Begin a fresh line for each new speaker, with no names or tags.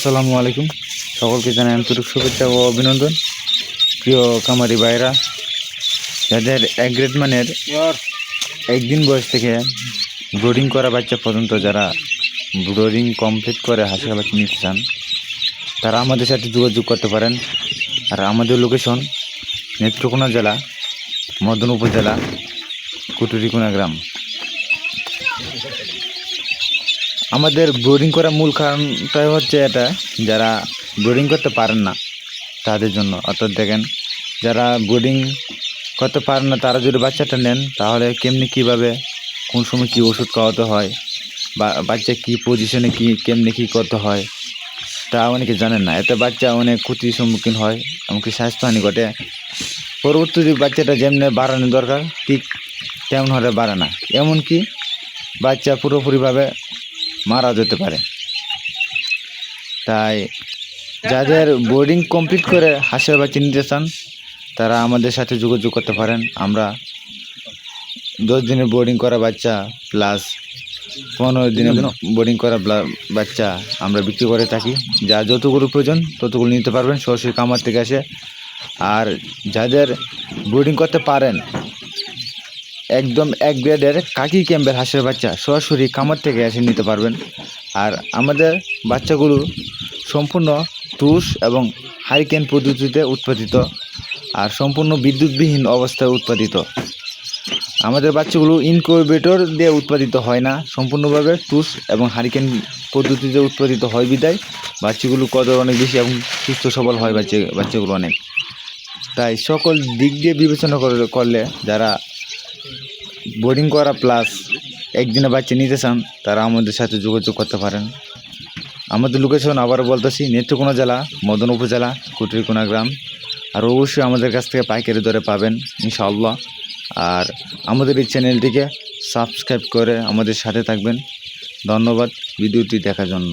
আসসালামু আলাইকুম। সকলকে জানাই আন্তরিক শুভেচ্ছা ও অভিনন্দন। প্রিয় কামারি ভাইরা, যাদের এক গ্রেড মানের একদিন বয়স থেকে ব্রোডিং করা বাচ্চা পর্যন্ত যারা ব্রোডিং কমপ্লিট করে হাসি বাচ্চা নিতে চান, তারা আমাদের সাথে যোগাযোগ করতে পারেন। আর আমাদের লোকেশন নেত্রকোনা জেলা মদন উপজেলা কুটুরিকোনা গ্রাম। আমাদের বোর্ডিং করার মূল কারণটাই হচ্ছে এটা, যারা বোর্ডিং করতে পারেন না তাদের জন্য। অর্থাৎ দেখেন, যারা বোর্ডিং করতে পারেন না, তারা যদি বাচ্চাটা নেন, তাহলে কেমনি কীভাবে, কোন সময় কী ওষুধ খাওয়াতে হয়, বা বাচ্চা কী পজিশনে কী, কেমনি কী করতে হয়, তা অনেকে জানেন না। এতে বাচ্চা অনেক ক্ষতির সম্মুখীন হয়, এমনকি স্বাস্থ্যহানি ঘটে। পরবর্তী বাচ্চাটা যেমনি বাড়ানো দরকার, ঠিক তেমন হলে বাড়ে না। এমনকি বাচ্চা পুরোপুরিভাবে মারা যেতে পারে। তাই যাদের বোর্ডিং কমপ্লিট করে হাঁসের বাচ্চা নিতে চান তারা আমাদের সাথে যোগাযোগ করতে পারেন। আমরা দশ দিনের বোর্ডিং করা বাচ্চা প্লাস পনেরো দিনের বোর্ডিং করা বাচ্চা আমরা বিক্রি করে থাকি। যা যতগুলো প্রয়োজন ততগুলো নিতে পারবেন সরাসরি কামার থেকে আসে। আর যাদের বোর্ডিং করতে পারেন একদম এক গ্রেডের কাকি ক্যাম্পের হাঁসের বাচ্চা সরাসরি কামার থেকে এসে নিতে পারবেন। আর আমাদের বাচ্চাগুলো সম্পূর্ণ তুষ এবং হারিকেন পদ্ধতিতে উৎপাদিত আর সম্পূর্ণ বিদ্যুৎবিহীন অবস্থায় উৎপাদিত। আমাদের বাচ্চাগুলো ইনকিউবেটর দিয়ে উৎপাদিত হয় না, সম্পূর্ণভাবে টুস এবং হারিকেন পদ্ধতিতে উৎপাদিত হয় বিদায়। বাচ্চাগুলো কদর অনেক বেশি এবং সুস্থ সবল হয় বাচ্চা বাচ্চাগুলো অনেক। তাই সকল দিক দিয়ে বিবেচনা করে করলে যারা বোর্ডিং করা প্লাস একদিনে বাচ্চা নিতে চান, তারা আমাদের সাথে যোগাযোগ করতে পারেন। আমাদের লোকেশন আবারও বলতেছি, নেত্রকোনা জেলা, মদন উপজেলা, কুটরিকোনা গ্রাম। আর অবশ্যই আমাদের কাছ থেকে পাইকারি দরে পাবেন, ইনশাআল্লাহ। আর আমাদের এই চ্যানেলটিকে সাবস্ক্রাইব করে আমাদের সাথে থাকবেন। ধন্যবাদ, ভিডিওটি দেখার জন্য।